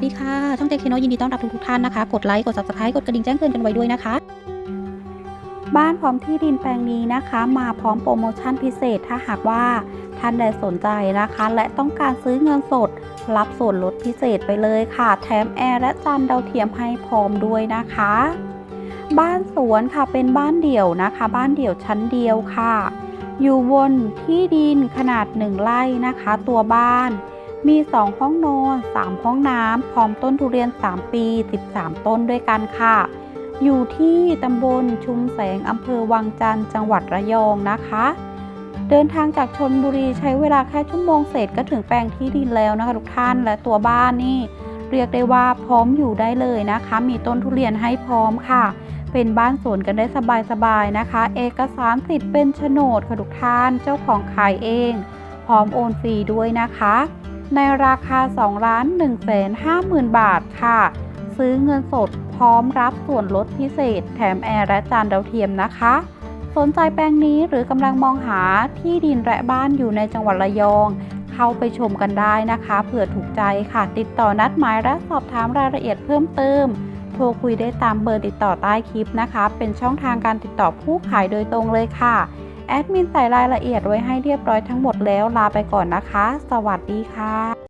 วัสดีค่ะช่องเจคโนยินดีต้อนรับทุกทุกท่านนะคะ กดไลค์ กด subscribe กดกระดิ่งแจ้งเตือนกันไว้ด้วยนะคะ บ้านพร้อมที่ดินแปลงนี้นะคะ มาพร้อมโปรโมชั่นพิเศษถ้าหากว่าท่านใดสนใจนะคะ และต้องการซื้อเงินสด รับส่วนลดพิเศษไปเลยค่ะ แถมแอร์และจานดาวเทียมให้พร้อมด้วยนะคะ บ้านสวนค่ะเป็นบ้านเดี่ยวนะคะ บ้านเดี่ยวชั้นเดียวค่ะ อยู่บนที่ดินขนาด 1ไร่นะคะ ตัวบ้าน มี 2 ห้องนอน 3 ห้องน้ำพร้อมต้นทุเรียน 3 ปี 13 ต้นด้วยกันค่ะ อยู่ที่ตำบลชุมแสงอำเภอวังจันทร์จังหวัดระยองนะคะ เดินทางจากชนบุรีใช้เวลาแค่ชั่วโมงเศษก็ถึงแปลงที่ดินแล้วนะคะทุกท่านและตัวบ้านนี่ เรียกได้ว่าพร้อมอยู่ได้เลยนะคะ มีต้นทุเรียนให้พร้อมค่ะ เป็นบ้านสวนกันได้สบายๆนะคะ เอกสารสิทธิ์เป็นโฉนดค่ะทุกท่านเจ้าของขายเอง พร้อมโอนฟรีด้วยนะคะ ในราคา 2 ล้าน1แสน50,000 บาทค่ะ ซื้อเงินสดพร้อมรับส่วนลดพิเศษ แถมแอร์และจานดาวเทียมนะคะ สนใจแปลงนี้หรือกำลังมองหาที่ดินและบ้านอยู่ในจังหวัดระยอง เข้าไปชมกันได้นะคะเผื่อถูกใจค่ะ ติดต่อนัดหมายและสอบถามรายละเอียดเพิ่มเติมโทรคุยได้ตามเบอร์ติดต่อใต้คลิปนะคะ เป็นช่องทางการติดต่อผู้ขายโดยตรงเลยค่ะ แอดมินใส่รายละเอียดไว้ให้เรียบร้อยทั้งหมดแล้วลาไปก่อนนะคะ สวัสดีค่ะ